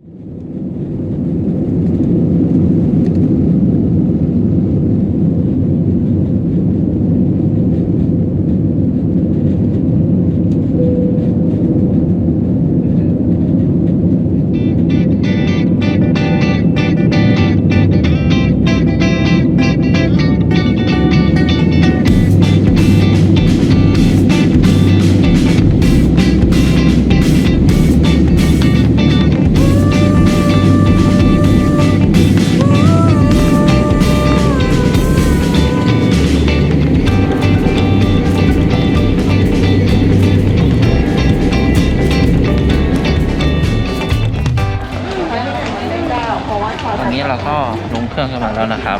フフフ。 เราก็ลงเครื่องกันมาแล้วนะครับ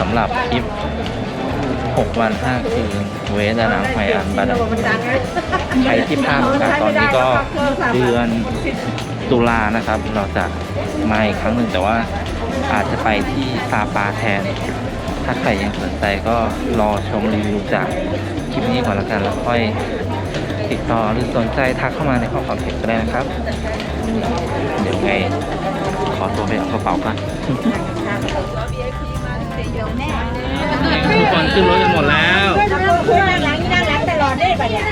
สำหรับทริป 6 วัน 5 คืนเวสดานังไฮอันบาดาใครที่พลาดโอกาสตอนนี้ก็เดือนตุลานะครับ เราจะมาอีกครั้งหนึ่งแต่ว่าอาจจะไปที่ซาปาแทน ถ้าใครยังสนใจก็รอชมรีวิวจากคลิปนี้ก่อนแล้วกันแล้วค่อยติดต่อหรือสนใจทักเข้ามาในข้อความเพจก็ได้นะครับ เดี๋ยวไง ขอตัวไปเอากระเป๋าก่อนทุกคนขึ้นรถกันหมดแล้วคือนั่งหลังนี่นั่งหลังตลอดได้ปะเนี่ย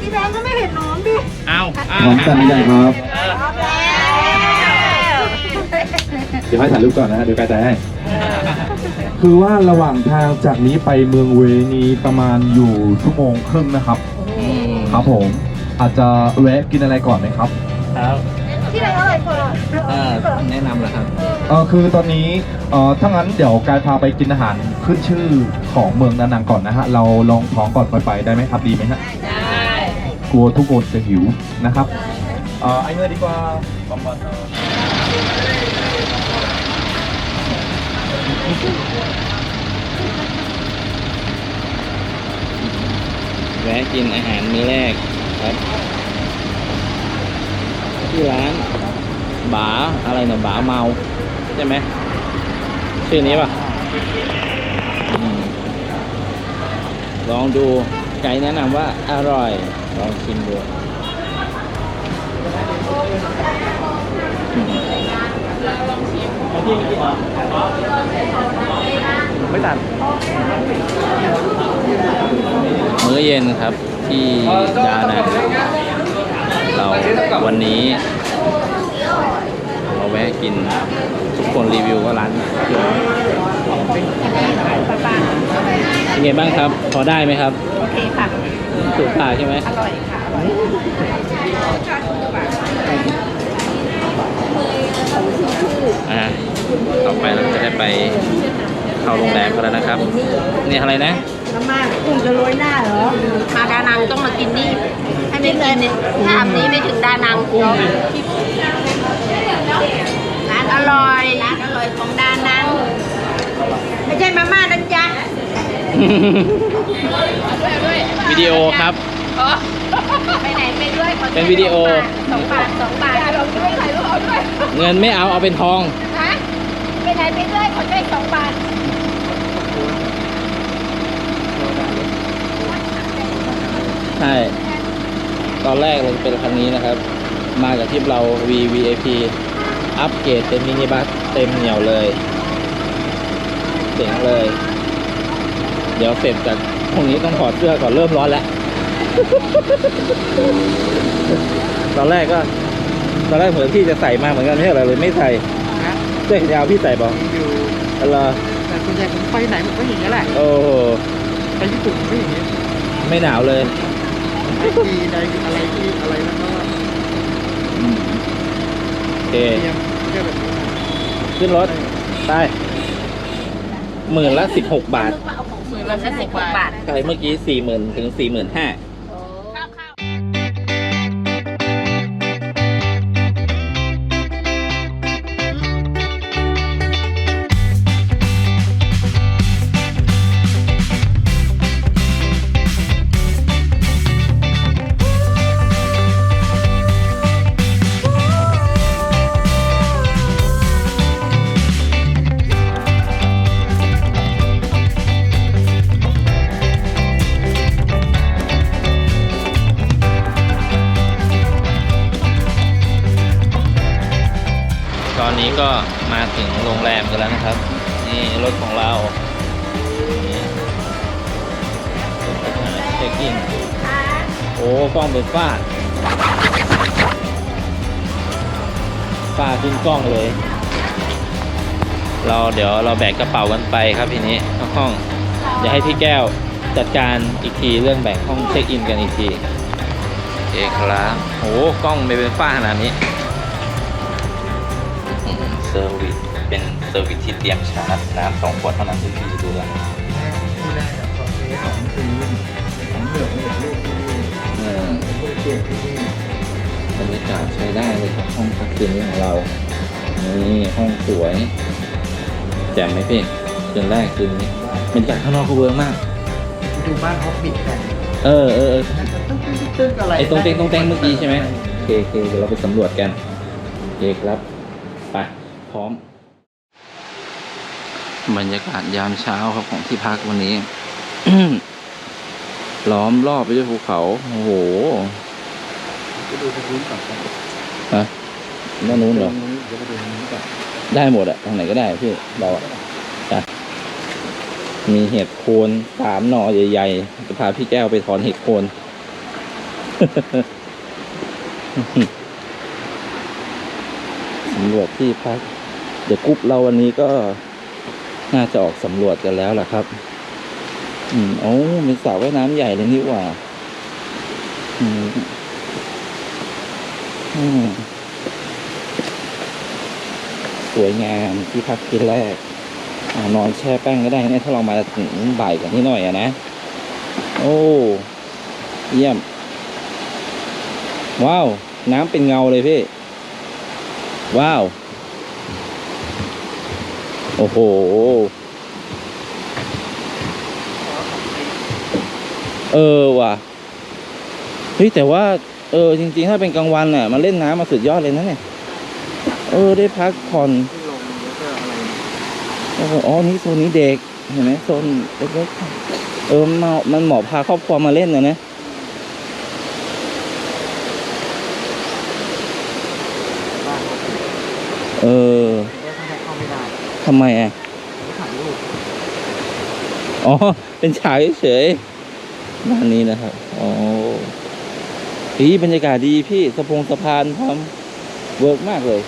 พี่แบงค์ก็ไม่เห็นน้องดิเอาพร้อมกันได้ครับพร้อมแล้วเดี๋ยวให้ถ่ายรูปก่อนนะฮะเดี๋ยวกายถ่ายให้คือว่าระหว่างทางจากนี้ไปเมืองเวนี้ประมาณอยู่ชั่วโมงครึ่งนะครับ ครับผม อาจจะแวะกินอะไรก่อนไหมครับ ครับที่ไหนอร่อยกว่าเอ่อแนะนำเลยครับ เออคือตอนนี้เออถ้างั้นเดี๋ยวกายพาไปกินอาหารขึ้นชื่อของเมืองนานังก่อนนะฮะ เราลองท้องก่อนค่อยไปได้ไหมครับดีไหมฮะ ได้กลัวทุกคนจะหิวนะครับเออไอ้เมื่อดีกว่าประมาณแวะกินอาหารมื้อแรกครับ ที่ร้านบาอะไรเนี่ยบาเมาใช่ไหมชื่อนี้ป่ะอืมลองดูไกด์แนะนำว่าอร่อย ลองชิมดูไม่ตัดมื้อเย็นครับที่ดานัง เราวันนี้มาแวะกิน ทุกคนรีวิวว่าร้านเป็นไงบ้างครับ พอได้ไหมครับ โอเคค่ะถูกปากใช่ไหมอร่อยค่ะอร่อยอ่าต่อไปเราจะได้ไปเข้าโรงแรมกันแล้วนะครับ นี่อะไรนะมาม่ากุ้งจะโรยหน้าเหรอ มาดานังต้องมากินนี่ ถ้าไม่กินนี่ถ้าอับนี้ไม่ถึงดานังร้านอร่อยร้านอร่อยของดานังไม่ใช่มาม่านะจ๊ะวิดีโอครับ ไปไหนไปด้วยขอเป็นวิดีโอ สองบาทสองบาทเราด้วยถ่ายรูปเอาด้วยเงินไม่เอาเอาเป็นทองฮะไปไหนไปด้วยขอช่วยสองบาทใช่ ตอนแรกเราจะเป็นคันนี้นะครับ มากับทริปเรา VVIP อัปเกรดเป็นมินิบัสเต็มเหนียวเลยเจ๋งเลย เดี๋ยวเสร็จจากตรงนี้ต้องถอดเสื้อก่อนเริ่มร้อนแล้วตอนแรกก็ ตอนแรกเหมือนพี่จะใส่มาเหมือนกันไม่ใช่เหรอเลยไม่ใส่เสื้อแขนยาวพี่ใส่เปล่าอยู่อะไรอแต่ส่วนใหญ่ผมไปไหนผมก็อย่างนี้ยแหละโอ้โหไปญี่ปุ่นก็อย่างนี้ยไม่หนาวเลย ไอทีใดอะไรที่อะไรนั่นก็ว่าอืมโอเค เตรียมเที่ยวแบบนี้ขึ้นรถ ไปหมื่นละสิบหกบาทหมื่นละสิบหกบาท ใช่เมื่อกี้สี่หมื่นถึงสี่หมื่นห้า กล้องเป็นฝ้าฝ้าขึ้นกล้องเลย เราเดี๋ยวเราแบกกระเป๋ากันไปครับทีนี้เข้าห้องเดี๋ยวให้พี่แก้วจัดการอีกทีเรื่องแบ่งห้องเช็คอินกันอีกทีโอเคครับโอ้กล้องไม่เป็นฝ้าขนาดนี้อืมเซอร์วิสเป็นเซอร์วิสที่เตรียมชาร์จน้ำสองขวดเท่านั้นที่พี่ดูแล้วที่แรกอะขอซื้อสองคืนของเหลืองเนี่ยลูกที่นี่เออลูก เกียรที่นี่บรรยากาศใช้ได้เลยครับห้องพักคืนนี้ของเรา นี่ห้องสวยแจ่มไหมพี่คืนแรกคืนนี้บรรยากาศข้างนอกก็เวิร์กมาก ดูบ้านฮอบบิทกันเออเออเออตึ้งอะไรไอ้ตรงเต็งตรงเต็งเมื่อกี้ใช่ไหมโอเคโอเคเดี๋ยวเราไปสำรวจกันโอเคครับไปพร้อม บรรยากาศยามเช้าครับของที่พักวันนี้ล้อมรอบไปด้วยภูเขา โอ้โห ไปดูตรงนู้นก่อนครับฮะด้านนู้นเหรอเดี๋ยวไปดูตรงนู้นก่อนได้หมดอะทางไหนก็ได้พี่เราอะจ้ะมีเห็ดโคนสามหน่อใหญ่ๆจะพาพี่แก้วไปถอนเห็ดโคน สำรวจที่พักเดี๋ยวกรุ๊ปเราวันนี้ก็น่าจะออกสำรวจกันแล้วล่ะครับ อืมโอ้มีสระว่ายน้ำใหญ่เลยนี่หว่า อืมอืม สวยงามที่พักคืนแรกอนอนแช่แป้งก็ได้เนี่ยถ้าเรามาถึงบ่ายกว่านี้หน่อยอะนะ โอ้ เยี่ยม ว้าว น้ำเป็นเงาเลยพี่ ว้าว โอ้โห เออว่ะ เฮ้ย แต่ว่า เออจริงๆ ถ้าเป็นกลางวันน่ะมาเล่นน้ำมาสุดยอดเลยนะเนี่ย เออได้พักผ่อนลงแล้วก็อะไรโอ้โหอ๋อนี่โซนนี้เด็กเห็นไหมโซนเล็กๆเออมามันเหมาะพาครอบครัวมาเล่นนะนะเออทำไมอะอ๋อ เป็นฉากเฉยๆบ้านนี้นะครับ อ๋อ พี่บรรยากาศดีพี่สะพงสะพานทำเวิร์กมากเลย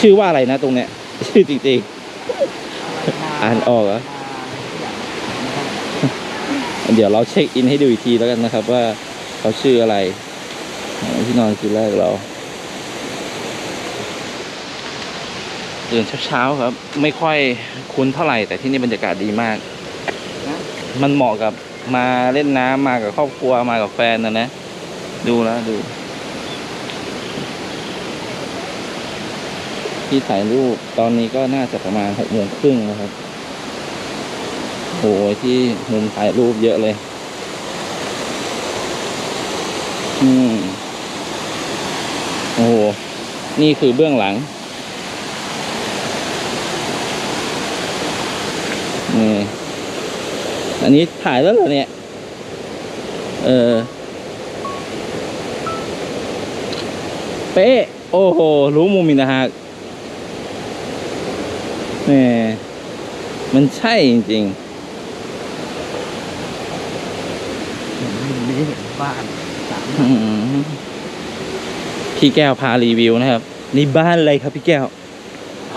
ชื่อว่าอะไรนะตรงเนี้ย ชื่อจริงๆ อ่านออกเหรอเดี๋ยวเราเช็คอินให้ดูอีกทีแล้วกันนะครับ ว่าเขาชื่ออะไร ที่นอนคืนแรกเราตื่นเช้าๆครับ ไม่ค่อยคุ้นเท่าไหร่ แต่ที่นี่บรรยากาศดีมาก มันเหมาะกับ มาเล่นน้ำมากับครอบครัวมากับแฟนนะนะ ดูแล้วดู ที่ถ่ายรูปตอนนี้ก็น่าจะประมาณหกโมงครึ่งนะครับโอ้ยที่มุมถ่ายรูปเยอะเลย อืมโอ้โห นี่คือเบื้องหลัง นี่ อันนี้ถ่ายแล้วเหรอเนี่ย เออ เป๊ะ โอ้โห รู้มุมอีกนะฮะแหมมันใช่จริงๆมุมนี้เห็นบ้านสามอืมพี่แก้วพารีวิวนะครับ นี่บ้านอะไรครับพี่แก้ว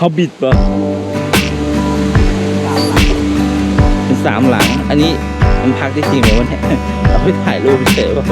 ฮอบบิทปะ สามหลัง อันนี้มันพักได้จริงไหมวะเนี่ยเอาไปถ่ายรูปเฉยว่า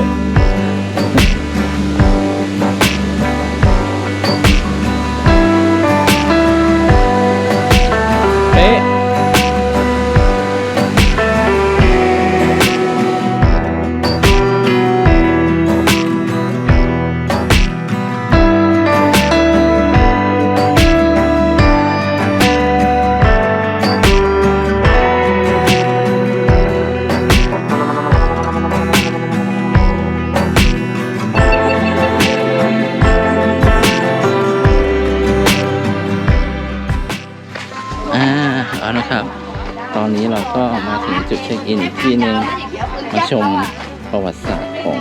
ประวัติศาสตร์ของ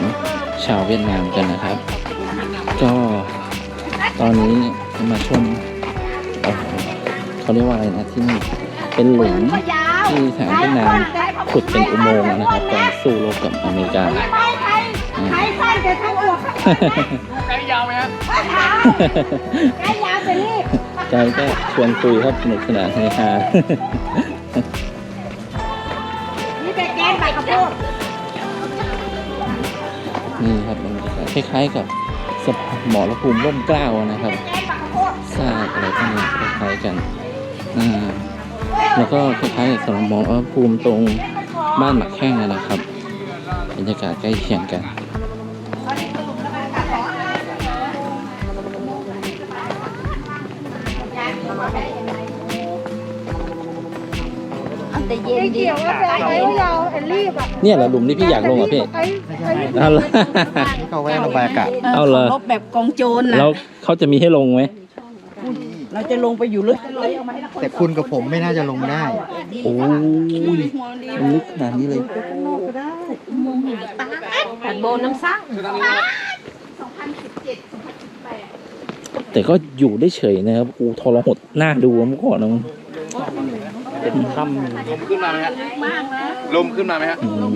ชาวเวียดนามกันนะครับ ก็ตอนนี้จะมาชมเอ่อเขาเรียกว่าอะไรนะที่นี่เป็นหลุมที่ทหารเวียดนามขุดเป็นอุโมงค์นะครับตอนสู้รบกับอเมริกาใครใครใครใครจะทั้งอวกไกด์ยาวไหมครับไกด์ยาวไปนี่ใจก็ชวนคุยครับสนุกสนานเฮฮา คล้ายๆกับสะพานหมอระภูมิร่มเกล้านะครับแกงใบกระโพดซากอะไรพวกนี้คล้ายๆกันอ่าแล้วก็คล้ายๆกับสมอระภูมิตรงบ้านหมักแข้งนะครับบรรยากาศใกล้เคียงกัน แต่เย็นไม่ดีเกี่ยวว่าจะไอ้เราไอ้รีบอะเนี่ยเหรอหลุมที่พี่อยากลงเหรอพี่ไอ้ไอ้เอาละเขาแวะระบายอากาศเอาเหรอรบแบบกองโจรนะแล้วเขาจะมีให้ลงไหมเราจะลงไปอยู่ลึกแต่คุณกับผมไม่น่าจะลงได้ โอ้ยมันลึกขนาดนี้เลยผัดโบน้ำซักแต่ก็อยู่ได้เฉยนะครับ กูทรหดหน้าดูเมื่อก่อนนะมึง เป็นถ้ำลมขึ้นมาไหมฮะลมขึ้นมาไหมฮะอืม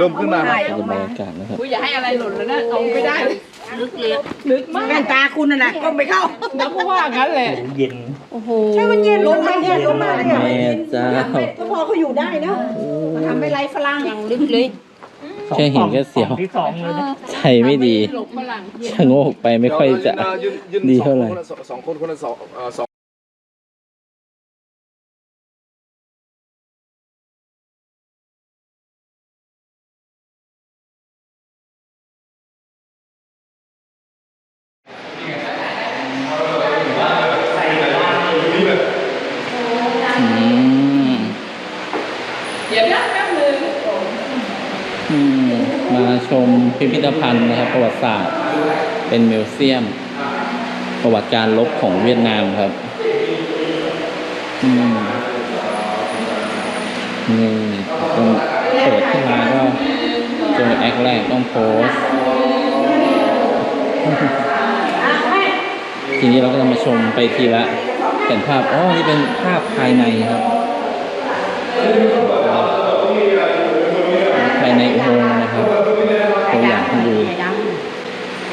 ลมขึ้นมาไหมเป็นบรรยากาศนะครับ อย่าให้อะไรหล่นแล้วนะเอาไม่ได้ลึกเลยแว่นตาคุณน่ะนะก้มไปเข้าแล้วก็ว่างั้นแหละเย็นโอ้โหใช่มันเย็นลงมาเนี่ยลงมาเนี่ยแม่เจ้าก็พอเขาอยู่ได้นะทำไปไรฝรั่งยังลึกเลยแค่เห็นก็เสียวใจไม่ดีหลบฝรั่งชะโงกไปไม่ค่อยจะยืนยืนดีเท่าไหร่สองคนคนละสองเอ่อสอง อืม เดี๋ยวนะแป๊บนึง อืมมาชมพิพิธภัณฑ์นะครับ ประวัติศาสตร์ เป็นมิวเซียม ประวัติการลบของเวียดนามครับนี่ต้องเปิดขึ้นมาก็เจอแอคแรกต้องโพสทีนี้เราก็จะมาชมไปทีละแผ่นภาพ อ๋อ นี่เป็นภาพภายในครับ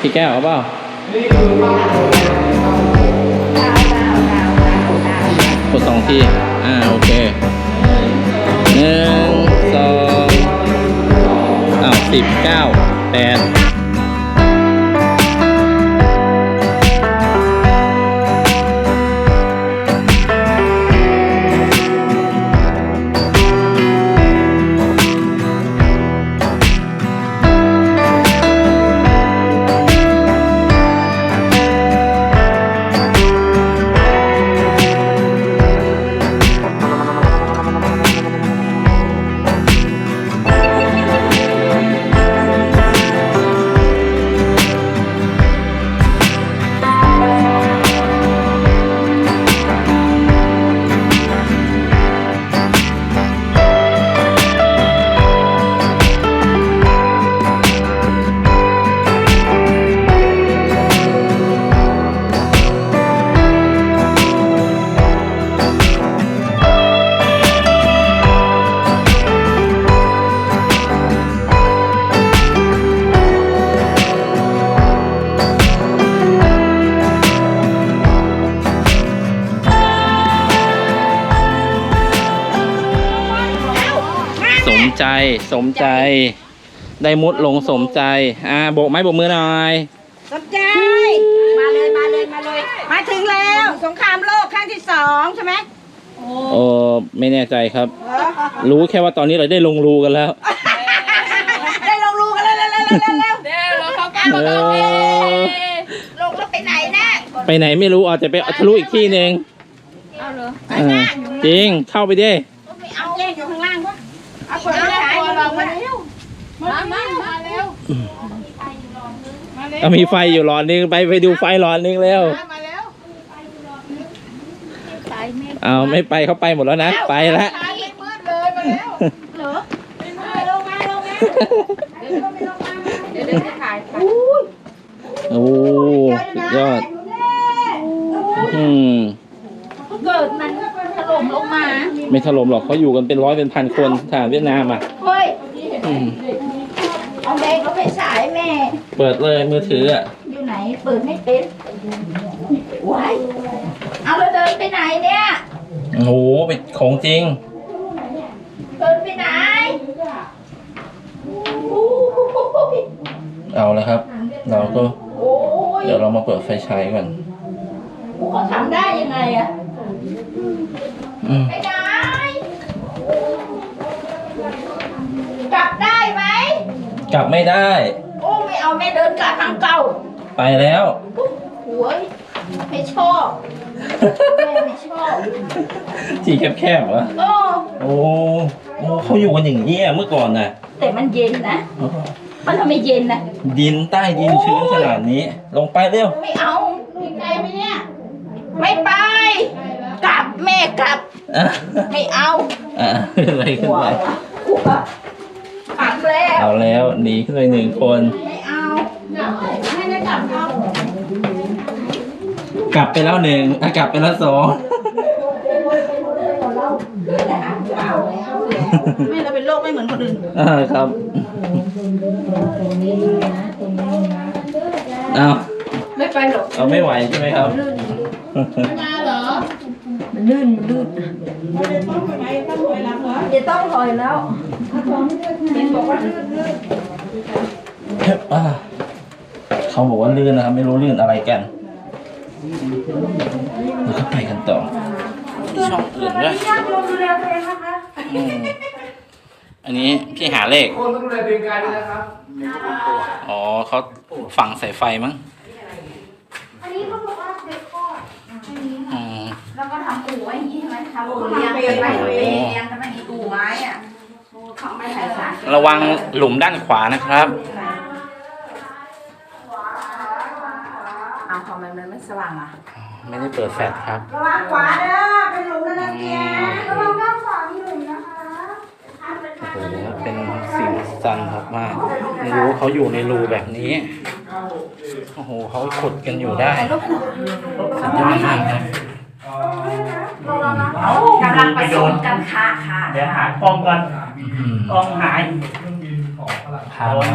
พี่แก้วเอาเปล่ากดสองที อ่า โอเคหนึ่งสองอ้าวสิบเก้าแปด สมใจสมใจ ได้มุดลงสมใจ อ่าโบกไม้โบกมือหน่อย สนใจ มาเลยมาเลยมาเลย มาถึงแล้ว สงครามโลกครั้งที่สองใช่ไหมเออไม่แน่ใจครับเหรอรู้แค่ว่าตอนนี้เราได้ลงรูกันแล้ว ได้ลงรูกันแล้วเร็วเร็วเร็วเร็วเร็วเดี๋ยวเราเข้ากันเออลงแล้วไปไหนนะไปไหนไม่รู้อาจจะไปทะลุอีกที่หนึ่งเอาเหรอเออจริงเข้าไปดิ เอาแยกอยู่ข้างล่างวะเอาเปิดเอาฉาย เอามีไฟอยู่หลอดนึงไปไปดูไฟหลอดนึงแล้วเอาไม่ไปเขาไปหมดแล้วนะ ไปแล้วเอไยยวดฮึ่โอ้ยอดอืมเกิดมันถล่มลงมา ไม่ถล่มหรอกเขาอยู่กันเป็นร้อยเป็นพันคนทหารเวียดนามอะเฮ้ย อืมเอาแม่ก็ไปฉายแม่ เปิดเลยมือถืออะอยู่ไหน เปิดไม่เป็นว้ายเอาเราเดินไปไหนเนี่ย โอ้โหเป็นของจริง เดินไปไหนโอ้ยเอาแล้วครับ เราก็โอ้ยเดี๋ยวเรามาเปิดไฟฉายก่อนเขาทำได้ยังไงอะอืมไปไหนกลับได้ไหม กลับไม่ได้ โอ้ไม่เอาแม่เดินกลับทางเก่าไปแล้วโอ้ยไม่ชอบแม่ไม่ชอบที่แคบๆวะโอ้โอ้โอ้เขาอยู่กันอย่างนี้ยเมื่อก่อนน่ะ แต่มันเย็นนะมันทำไมเย็นนะดินใต้ดินชื้นขนาดนี้ ลงไปเร็ว ไม่เอามีไกลไหมเนี่ย ไม่ไป กลับแม่กลับอะไม่เอา อะอะไรกขึ้ลันวไป กลัวขังแล้ว เอาแล้วหนีขึ้นไปหนึ่งคน ไม่เอาให้ได้กลับเอากลับไปแล้วหนึ่งอะกลับไปแล้วสองไม่เราเป็นโรคไม่เหมือนคนอื่น อ่าครับเอาไม่ไปหรอกเอาไม่ไหวใช่ไหมครับมาเหรอ มันลื่นมันลื่นจะต้องถอยแล้ว เห็นบอกว่าลื่นลื่นอ่าเขาบอกว่าลื่นนะครับ ไม่รู้ลื่นอะไรกันแล้วก็ไปกันต่อที่ช่องอื่นด้วยญาติโยมดูแลตัวเองนะคะอืมอันนี้พี่หาเลข คนต้องดูแลตัวเองกายด้วยนะครับอ๋อเขาฝังสายไฟมั้ง อันนี้เขาบอกว่าเด็กคลอดอันนี้อืม แล้วก็ทำอู่ไว้อย่างนี้ใช่ไหมทำอู่เลี้ยงไปไปเลี้ยงทำไมมีอู่ไม้อะ รระวังหลุมด้านขวานะครับเอาของมันมันไม่สว่างอะ ไม่ได้เปิดแฟลชครับ ระวังขวาเด้อเป็นหลุมนะเจ๊ระวังด้านขวามีหลุมนะคะโอ้โหเป็นสิ่งมหัศจรรย์ครับมากไม่รู้เขาอยู่ในรูแบบนี้ โอ้โหเขาขุดกันอยู่ได้สุดยอดมากครับ กำลังผสมกันค่ะค่ะเดี๋ยวหากล้องก่อนอืมกล้องหายพามา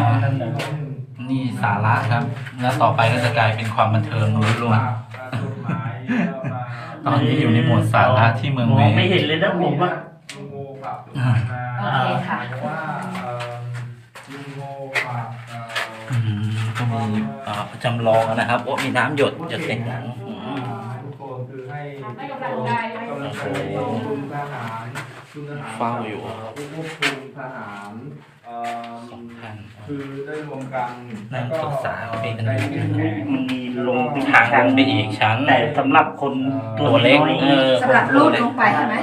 นี่สาระครับ แล้วต่อไปก็จะกลายเป็นความบันเทิงล้วนๆตอนนี้อยู่ในโหมดสาระที่เมืองมเวองไม่เห็นเลยนะผมว่าลุงโมฝากอ่าโอเคค่ะว่าเอ่อลุงโมฝากเอ่ออืมก็มีเอ่อจำลองนะครับว่ามีน้ำหยดหยดใส่หนังอืมทุกคนคือ ให้กำลังใจกำลังใจคุณทหารคุณทหารเฝ้าอยู่ผู้ควบคุมทหารเอ่อสองพันคือได้รวมกันนั่งปรึกษาคุยกันได้อยู่มันมีลงทางลงไปอีกชั้นแต่สำหรับคนตัวเล็กน้อยเออสำหรับรูดลงไปใช่ไหม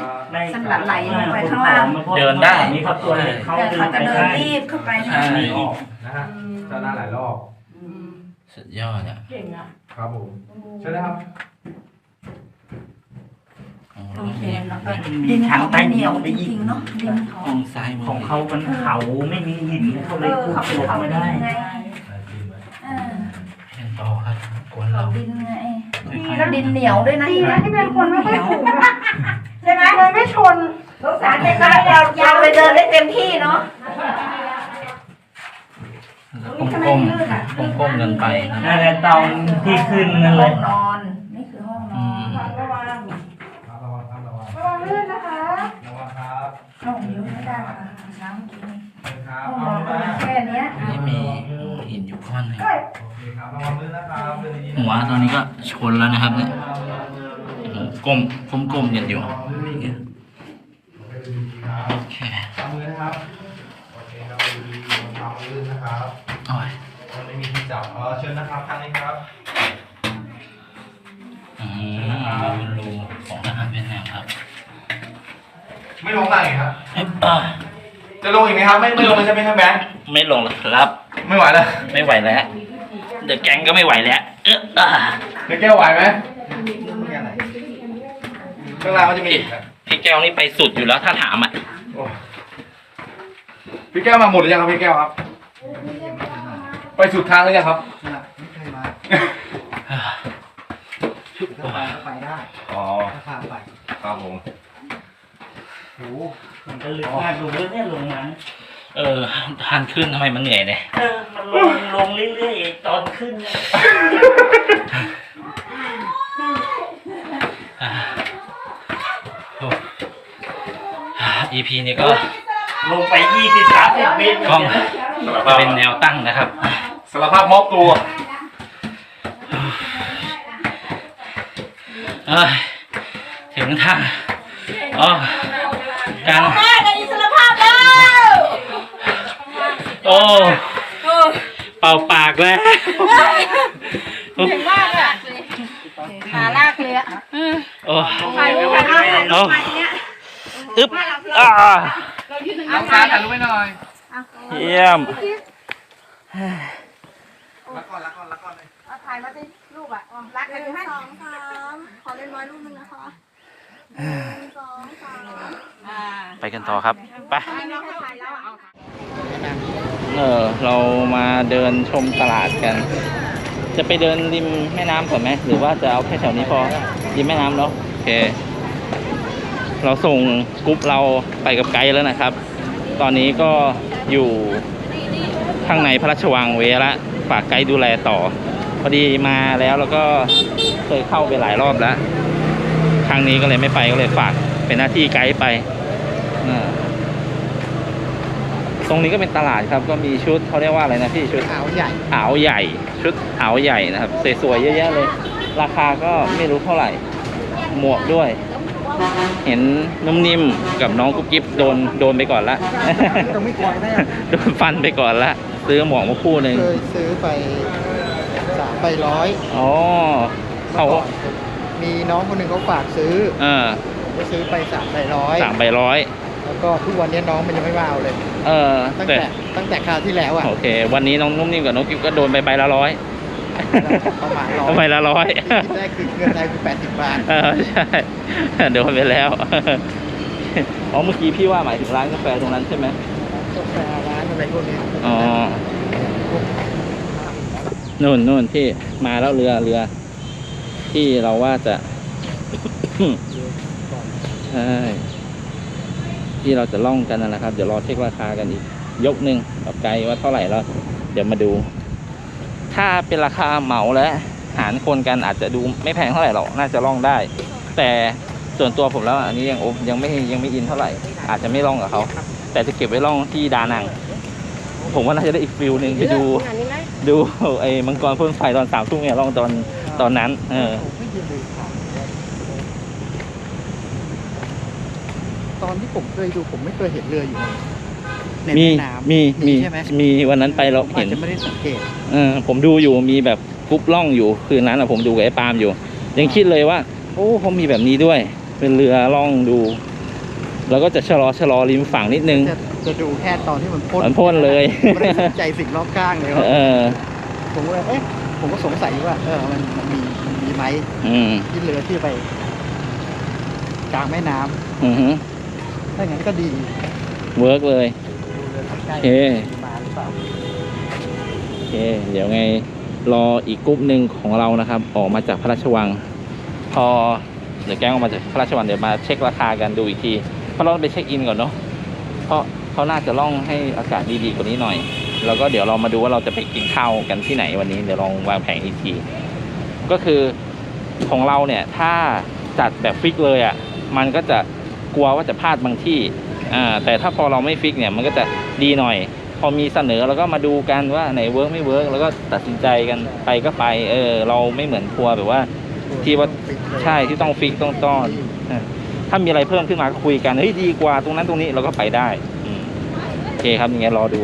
สำหรับไหลลงไปข้างล่างเดินได้นี่ครับตัวเขาเดี๋ยวเขาจะเดินรีบเข้าไปใช่นะออกนะฮะชนะหลายรอบสุดยอดอะเก่งอะครับผมเชิญนะครับ โอ้โอเคโหเนาะมีชั้นใต้เหนีดิยวนไปจอีริกงๆเนาะดินเขาห้องซ้ายมือของเขาเป็นเขาไม่มีหินเขาเอเลยอขุดเขาเป็นลงเขาไม่ดิได้นไงเออเพียงต่อครับกวนเราเขาดินไงแล้วดินเหนียวด้วยนะดีนะที่เป็นคนไม่ค่อยถูกใช่ไหมเลยไม่ชนสงสารเด็กน้อยเราเราไปเดินได้เต็มที่เนาะก้มๆก้มๆกันไปครับนั่นแหละตอนที่ขึ้นนั่นเลห้อยงนอน ลื่นนะคะระวังครับห้องนี้ไม่ได้ค่ะน้ำกินครับห้องเอานอนก็มาแค่เนี้ยนี่มีหินอยู่ก้อนหนึงโอเคครับระวังมือนะครับเดินดีๆหัวตอนนี้ก็ชนแล้วนะครับเนี่ยโอ้โหก้มก้มก้มๆกันอยู่โอเคทำมือนะครับโอเคครับดูดีๆทำมือนะครับโอ้ยมันไม่มีที่จับเออเชิญนะครับทางนี้ครับอืมเป็นรูของทหารเวียดนามครับ ไม่ลงได้ครับเอ๊ะอะจะลงอีกไหมครับ ไม่ไม่ลงเลยใช่ไหมครับแบงค์ไม่ลงแล้วครับ ไม่ไหวแล้วไม่ไหวแล้วเดอะแก๊งก็ไม่ไหวแล้วเอ๊ะอะเดี๋ยวแก้วไหวไหมข้างล่างมันจะมีพี่พี่แก้วนี่ไปสุดอยู่แล้วถ้าถามอะโอ้พี่แก้วมาหมดหรือยังครับพี่แก้วครับ ไปสุดทางหรือยังครับ ไม่เคยมาโอ้ยไปได้อ๋อ ถ้าพาไป ครับผม โอ้โหมันก็ลึกมากดูแล้วเนี่ยลงมาเออทานขึ้นทำไมมันเหนื่อยเนี่ยเออมันลงลงเรื่อยๆตอนขึ้นเนี่ยอ่าโอ้อ่า EP นี้ก็ลงไปยี่สิบสามสิบเมตรกล้องสารจะภาพเป็นแนวตั้งนะครับ สารภาพมอบตัวเอ้ยถึงทางอ๋อ การแม่ได้อิสรภาพแล้วโอ้เป่าปากแล้วเก่งมากอะขาลากเลยอะโอ้ถ่ายรูปถ่ายรูปโอ้อึ๊บอ่าน้องซาถ่ายรูปไว้หน่อยเยี่ยมรักก่อนรักก่อนรักก่อนเลยถ่ายมาสิลูกอะรักกันอยู่ให้สองสามขอเล่นน้อยรูปหนึ่งนะคะหนึ่งสองสาม ไปกันต่อครับ ไปน้องให้ถ่ายแล้วอะเออ เรามาเดินชมตลาดกัน จะไปเดินริมแม่น้ำก่อนไหม หรือว่าจะเอาแค่แถวนี้พอ ริมแม่น้ำเนาะ โอเค เราส่งกรุ๊ปเราไปกับไกด์แล้วนะครับ ตอนนี้ก็อยู่ข้างในพระราชวังเวละฝากไกด์ดูแลต่อ พอดีมาแล้วแล้วก็เคยเข้าไปหลายรอบแล้ว ครั้งนี้ก็เลยไม่ไปก็เลยฝากเป็นหน้าที่ไกด์ไปอ่า ตรงนี้ก็เป็นตลาดครับ ก็มีชุดเขาเรียกว่าอะไรนะพี่ชุดขาวใหญ่อ่าวใหญ่ ชุดอ่าวใหญ่นะครับสวยๆเยอะแยะเลย ราคาก็ไม่รู้เท่าไหร่ หมวกด้วย เห็นนุ่มนิ่มกับน้องกุ๊บกิ๊บโดนโดนไปก่อนละต้องไม่กลัวแน่โดนฟันไปก่อนละซื้อหมวกมาคู่หนึ่งเคยซื้อไปสามใบร้อยอ๋อเขาก่อนมีน้องคนหนึ่งเขาฝากซื้อ เออก็ซื้อไปสามใบร้อยสามใบร้อย แล้วก็ทุกวันนี้น้องมันยังไม่มาเอาเลย เออตั้งแต่แต่ตั้งแต่คราวที่แล้วอะโอเค วันนี้น้องนุ่มนิ่มกับน้องกิ๊บก็โดนไปใบละร้อยประมาณร้อยใบละร้อยคิดได้คือเงินไทยคือแปดสิบบาทเออใช่โดนไปแล้วอ๋อเมื่อกี้พี่ว่าหมายถึงร้านกาแฟตรงนั้นใช่ไหมกาแฟร้านอะไรพวกนี้อ๋อนู่นนู่นที่มาแล้วเรือเรือ ที่เราว่าจะใช่ ที่เราจะล่องกันนั่นแหละครับ เดี๋ยวรอเช็คราคากันอีกยกหนึ่งกับไกลว่าเท่าไหร่แล้วเดี๋ยวมาดู ถ้าเป็นราคาเหมาและหารคนกันอาจจะดูไม่แพงเท่าไหร่หรอกน่าจะล่องได้ แต่ส่วนตัวผมแล้วอันนี้ยังโอ้ยังไม่ยังไม่อินเท่าไหร่ อาจจะไม่ล่องกับเขาแต่จะเก็บไว้ล่องที่ดานัง ผมว่าน่าจะได้อีกฟิลหนึ่งไปดู ดูไอ้มังกรพ่นไฟตอนสามทุ่มเนี่ยล่องตอนตอนนั้น เออ ผมไม่ยินดีถามเลยต อนที่ผมเคยดูผมไม่เคยเห็นเรืออยู่ในมีแม่น้ำ มีมีใช่ไหม มีวันนั้นไปเราผมอาเห็จนจะไม่ได้สังเกตเออผมดูอยู่มีแบบกรุ๊ปล่องอยู่คืนนั้นอะผมดูกับไอ้ปาล์มอยู่ ยังคิดเลยว่า โอ้เขามีแบบนี้ด้วย เป็นเรือล่องดู แล้วก็จะชะลอชะลอริมฝั่งนิดนึง จะจะดูแค่ตอนที่มันพ่นมันพ่นเลย ไม่ได้สนใจสิ่งรอบข้างเลยว่าเออ ผมก็เลยเอ๊ะผมก็สงสัยว่าเออมันมันมีมันมีไหมอืมที่เรือที่ไปกลางแม่น้ำ อือฮึ ถ้างั้นก็ดีเวิร์กเลย ดูเรือใกล้โอเค ๆมาหรือเปล่าโอเค เดี๋ยวไงรออีกกรุ๊ปหนึ่งของเรานะครับ ออกมาจากพระราชวัง พอเดี๋ยวแก๊งออกมาจากพระราชวังเดี๋ยวมาเช็คราคากันดูอีกทีเพราะเราต้องไปเช็คอินก่อนเนาะเพราะเขาน่าจะล่องให้อากาศดีๆกว่านี้หน่อย แล้วก็เดี๋ยวเรามาดูว่าเราจะไปกินข้าวกันที่ไหนวันนี้เดี๋ยวลองวางแผนอีกที ก็คือของเราเนี่ยถ้าจัดแบบฟิกเลยอะ่ะมันก็จะ กลัวว่าจะพลาดบางที่อ่าแต่ถ้าพอเราไม่ฟิกเนี่ยมันก็จะดีหน่อย พอมีเสนอแล้วก็มาดูกันว่าไหนเวิร์กไม่เวิร์กแล้วก็ตัดสินใจกันไปก็ไป เออ เราไม่เหมือนทัวร์แบบว่า ที่ว่าใช่ที่ต้องฟิกต้องต้อนถ้ามีอะไรเพิ่มขึ้นมาก็คุยกันเฮ้ยดีกว่าตรงนั้นตรงนี้เราก็ไปได้อโอเคครับอย่างเงี้ยรอดู